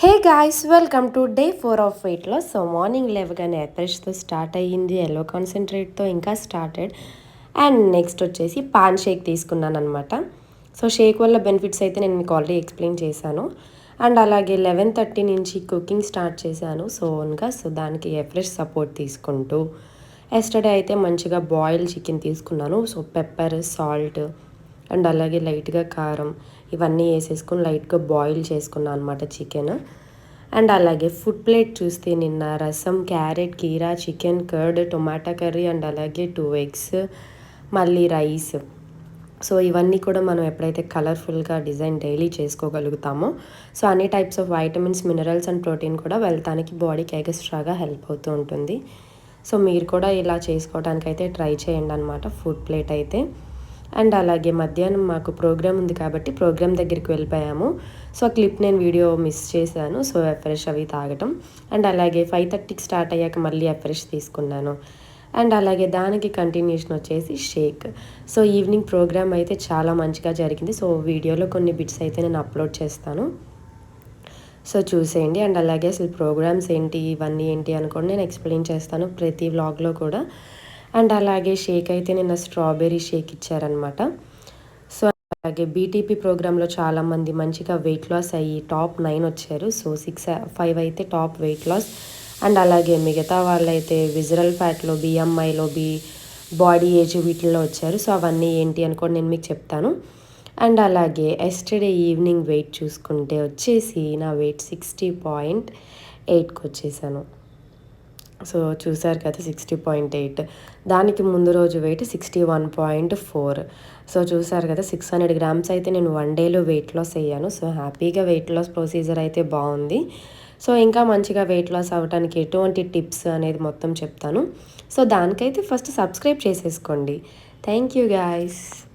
Hey guys welcome to day four of వెయిట్లో so morning లేవగానే ఎఫ్రెష్తో స్టార్ట్ అయ్యింది ఎల్లో కాన్సన్ట్రేట్తో ఇంకా స్టార్టెడ్. అండ్ నెక్స్ట్ వచ్చేసి పాన్ షేక్ తీసుకున్నాను అనమాట సో షేక్ వల్ల బెనిఫిట్స్ అయితే నేను మీకు ఆల్రెడీ ఎక్స్ప్లెయిన్ చేశాను. అండ్ అలాగే లెవెన్ థర్టీ నుంచి కుకింగ్ స్టార్ట్ చేశాను. సో ఓన్గా సో దానికి ఫ్రెష్ సపోర్ట్ తీసుకుంటూ ఎస్టర్డే అయితే మంచిగా బాయిల్ చికెన్ తీసుకున్నాను. సో పెప్పర్ సాల్ట్ అండ్ అలాగే లైట్గా కారం ఇవన్నీ వేసేసుకొని లైట్గా బాయిల్ చేసుకున్నాను అనమాట చికెన్. అండ్ అలాగే ఫుడ్ ప్లేట్ చూస్తే నిన్న రసం క్యారెట్ కీరా chicken curd tomato curry and అలాగే టూ ఎగ్స్ మళ్ళీ రైస్. సో ఇవన్నీ కూడా మనం ఎప్పుడైతే కలర్ఫుల్గా డిజైన్ డైలీ చేసుకోగలుగుతామో సో అన్ని types of vitamins minerals and protein కూడా వెళ్తానికి బాడీకి ఎగస్ట్రాగా హెల్ప్ అవుతూ ఉంటుంది. సో మీరు కూడా ఇలా చేసుకోవడానికి అయితే ట్రై చేయండి అనమాట ఫుడ్ ప్లేట్ అయితే. అండ్ అలాగే మధ్యాహ్నం మాకు ప్రోగ్రామ్ ఉంది కాబట్టి ప్రోగ్రామ్ దగ్గరికి వెళ్ళిపోయాము. సో ఆ క్లిప్ నేను వీడియో మిస్ చేశాను. సో ఎఫ్రెష్ అవి తాగటం. అండ్ అలాగే ఫైవ్ థర్టీకి స్టార్ట్ అయ్యాక మళ్ళీ ఎఫ్రెష్ తీసుకున్నాను. అండ్ అలాగే దానికి కంటిన్యూషన్ వచ్చేసి షేక్. సో ఈవినింగ్ ప్రోగ్రామ్ అయితే చాలా మంచిగా జరిగింది. సో వీడియోలో కొన్ని బిట్స్ అయితే నేను అప్లోడ్ చేస్తాను. సో చూసేయండి. అండ్ అలాగే అసలు ప్రోగ్రామ్స్ ఏంటి? ఇవన్నీ ఏంటి? అనుకోండి నేను ఎక్స్ప్లెయిన్ చేస్తాను ప్రతి వ్లాగ్లో కూడా. అండ్ అలాగే షేక్ అయితే నిన్న స్ట్రాబెర్రీ షేక్ ఇచ్చారనమాట సో అలాగే బీటీపీ ప్రోగ్రాంలో చాలామంది మంచిగా వెయిట్ లాస్ అయ్యి టాప్ నైన్ వచ్చారు. సో సిక్స్ ఫైవ్ అయితే టాప్ వెయిట్ లాస్ అండ్ అలాగే మిగతా వాళ్ళైతే విజరల్ ఫ్యాట్లో బిఎంఐలో బి బాడీ ఏజ్ వీటిల్లో వచ్చారు. సో అవన్నీ ఏంటి అని కూడా నేను మీకు చెప్తాను. అండ్ అలాగే ఎస్టర్డే ఈవినింగ్ వెయిట్ చూసుకుంటే వచ్చేసి నా వెయిట్ సిక్స్టీ పాయింట్ ఎయిట్కి వచ్చేసాను. సో చూసారు కదా సిక్స్టీ పాయింట్ ఎయిట్. దానికి ముందు రోజు weight sixty one point four. So చూసారు కదా సిక్స్ హండ్రెడ్ గ్రామ్స్ అయితే నేను వన్ డేలో వెయిట్ లాస్ అయ్యాను. సో హ్యాపీగా వెయిట్ లాస్ ప్రొసీజర్ అయితే బాగుంది. సో ఇంకా మంచిగా వెయిట్ లాస్ అవ్వడానికి ఎటువంటి టిప్స్ అనేది మొత్తం చెప్తాను. సో దానికైతే ఫస్ట్ సబ్స్క్రైబ్ చేసేసుకోండి. Thank you guys.